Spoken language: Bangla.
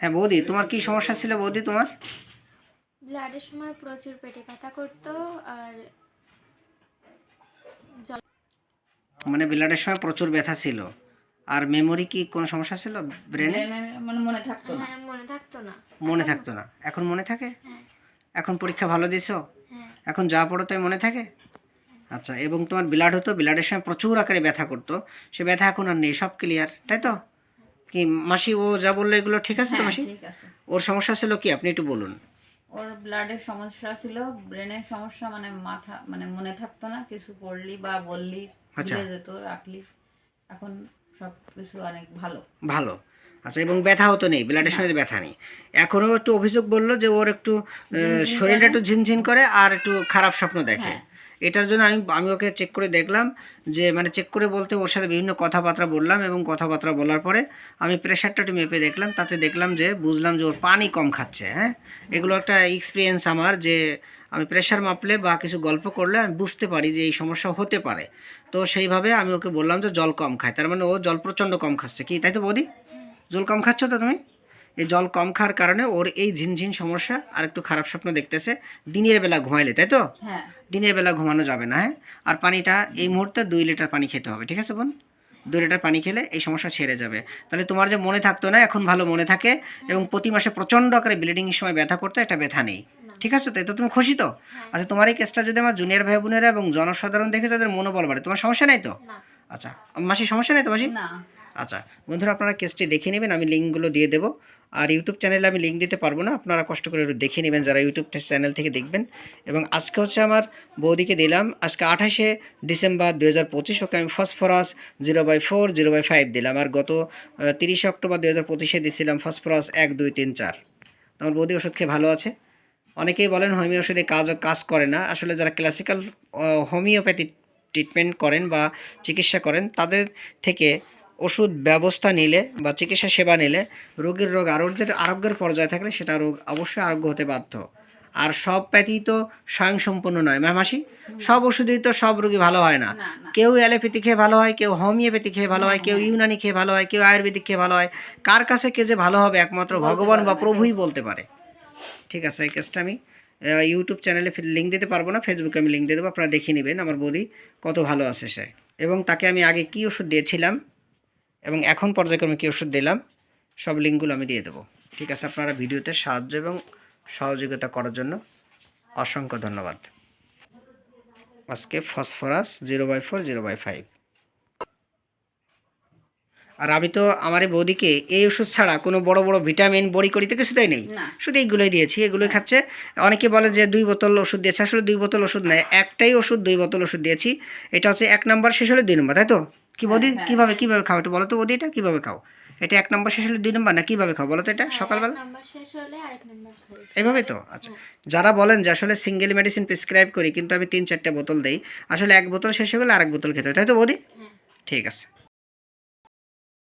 হ্যাঁ বৌদি তোমার কি সমস্যা ছিল বৌদি তোমার? ব্লাডের সময় প্রচুর পেটে ব্যথা করতো আর মানে ব্লাডের সময় প্রচুর ব্যথা ছিল। আর মেমোরি কি কোনো সমস্যা ছিল ব্রেনে মানে মনে থাকতো না। হ্যাঁ মনে থাকতো না। মনে থাকতো না। এখন মনে থাকে? হ্যাঁ। এখন পরীক্ষা ভালো দিছো? হ্যাঁ। এখন যা পড়ো তাই মনে থাকে? আচ্ছা এবং তোমার ব্লাড হতো ব্লাডের সময় প্রচুর আকারে ব্যথা করতো। সে ব্যথা এখন আর নেই সব ক্লিয়ার তাই তো? কি মাসি ও যা বলল এগুলো ঠিক আছে তো হ্যাঁ, মাসি? ঠিক আছে। ওর সমস্যা ছিল কি? আপনি একটু বলুন। ওর ব্লাডের সমস্যা ছিল ব্রেনের সমস্যা মানে মাথা মানে মনে থাকতো না কিছু পড়লি বা বললি আচ্ছা। ভুলে যেত রাখলি। এখন সব কিছু অনেক ভালো। ভালো। আচ্ছা এবং ব্যথা হতো নেই ব্লাডের সময় ব্যথা নেই। এখনও একটু অভিযোগ বলল যে ওর একটু শরীরটা একটু ঝিনঝিন করে আর একটু খারাপ স্বপ্ন দেখে। হ্যাঁ। এটার জন্য আমি আমি ওকে চেক করে দেখলাম যে মানে চেক করে বলতে ওর সাথে বিভিন্ন কথাবার্তা বললাম এবং কথাবার্তা বলার পরে আমি প্রেশারটা একটু মেপে দেখলাম তাতে দেখলাম যে বুঝলাম যে ওর পানি কম খাচ্ছে হ্যাঁ? এগুলো একটা এক্সপিরিয়েন্স আমার যে আমি প্রেশার মাপলে বা কিছু গল্প করলে আমি বুঝতে পারি যে এই সমস্যা হতে পারে। তো সেইভাবে আমি ওকে বললাম যে জল কম খায়। তার মানে ও জল প্রচণ্ড কম খাচ্ছে। কি তাই তো বৌদি? জল কম খাচ্ছ তো তুমি? এই জল কম খাওয়ার কারণে ওর এই ঝিনঝিন সমস্যা আর একটু খারাপ স্বপ্ন দেখতেছে। দিনের বেলা ঘুমাইলে তাই তো? হ্যাঁ। দিনের বেলা ঘুমানো যাবে না হ্যাঁ? আর পানিটা এই মুহূর্তে দুই লিটার পানি খেতে হবে ঠিক আছে বোন? দুই লিটার পানি খেলে এই সমস্যা ছেড়ে যাবে। তাহলে তোমার যে মনে থাকতো না এখন ভালো মনে থাকে এবং প্রতি মাসে প্রচণ্ড আকারে ব্লিডিংয়ের সময় ব্যথা করতো এটা ব্যথা নেই ঠিক আছে? তাই তো এতে তুমি খুশি তো? আচ্ছা তোমার এই কেসটা যদি আমার জুনিয়র ভাই বোনেরা এবং জনসাধারণ দেখে তাদের মনোবল বাড়ে তোমার সমস্যা নেই তো? আচ্ছা মাসি সমস্যা নেই তো মাসি না। আচ্ছা বন্ধুরা আপনারা কেসটি দেখে নেবেন, আমি লিঙ্কগুলো দিয়ে দেবো। আর ইউটিউব চ্যানেলে আমি লিঙ্ক দিতে পারব না, আপনারা কষ্ট করে একটু দেখে নেবেন যারা ইউটিউব চ্যানেল থেকে দেখবেন। এবং আজকে হচ্ছে আমার বৌদিকে দিলাম, আজকে আঠাশে ডিসেম্বর দু হাজার পঁচিশ, ওকে আমি phosphorus zero by four zero by five দিলাম। আর গত তিরিশে অক্টোবর দু হাজার পঁচিশে দিয়েছিলাম ফসফরাস এক, দুই, তিন, চার। আমার বৌদি ওষুধ খেয়ে ভালো আছে। অনেকেই বলেন হোমিও ওষুধে কাজ কাজ করে না। আসলে যারা ক্লাসিক্যাল হোমিওপ্যাথি ট্রিটমেন্ট করেন বা চিকিৎসা করেন, তাদের থেকে ওষুধ ব্যবস্থা নিলে বা চিকিৎসা সেবা নিলে রোগীর রোগ আরোগ্যের আরোগ্যের পর্যায়ে থাকলে সেটা রোগ অবশ্যই আরোগ্য হতে বাধ্য। আর সব প্যাথি তো স্বয়ংসম্পূর্ণ নয়। ম্যাম সব ওষুধেই তো সব রোগী ভালো হয় না। কেউ অ্যালোপ্যাথি খেয়ে ভালো হয় কেউ হোমিওপ্যাথি খেয়ে ভালো হয় কেউ ইউনানি খেয়ে ভালো হয় কেউ আয়ুর্বেদিক খেয়ে ভালো হয়। কার কাছে কে যে ভালো হবে একমাত্র ভগবান বা প্রভুই বলতে পারে। ঠিক আছে এই কেসটা আমি ইউটিউব চ্যানেলে লিঙ্ক দিতে পারব না ফেসবুকে আমি লিঙ্ক দিয়ে দেবো আপনারা দেখে নেবেন। আমার বৌদি কত ভালো আছে সে। এবং তাকে আমি আগে কী ওষুধ দিয়েছিলাম? এবং এখন পর্যায়ক্রমে কী ওষুধ দিলাম সব লিঙ্কগুলো আমি দিয়ে দেবো। ঠিক আছে আপনারা ভিডিওতে সাহায্য এবং সহযোগিতা করার জন্য অসংখ্য ধন্যবাদ। আজকে phosphorus zero by four zero by five. আর আমি তো আমার এই বৌদিকে এই ওষুধ ছাড়া কোনো বড় বড় ভিটামিন বড়ি করিতে কিছু দেয় নেই। শুধু এইগুলোই দিয়েছি এগুলোই খাচ্ছে। অনেকে বলে যে দুই বোতল ওষুধ দিয়েছে আসলে দুই বোতল ওষুধ নেয় একটাই ওষুধ দুই বোতল ওষুধ দিয়েছি। এটা হচ্ছে এক নাম্বার শেষ হলে দুই নম্বর তাই তো? কি বৌদি? কীভাবে কীভাবে কীভাবে কীভাবে খাও একটু বলো তো বৌদি এটা কীভাবে খাও? এটা এক নম্বর শেষ হলে দুই নম্বর? না কীভাবে খাও? বলো তো এটা হ্যাঁ, সকালবেলা? এভাবেই তো? আচ্ছা। হ্যাঁ। যারা বলেন যে আসলে সিঙ্গেল মেডিসিন প্রেসক্রাইব করি কিন্তু আমি তিন চারটে বোতল দেই আসলে এক বোতল শেষ হয়ে গেলে আরেক বোতল খেতে হয়। তাই তো বৌদি? হ্যাঁ। ঠিক আছে।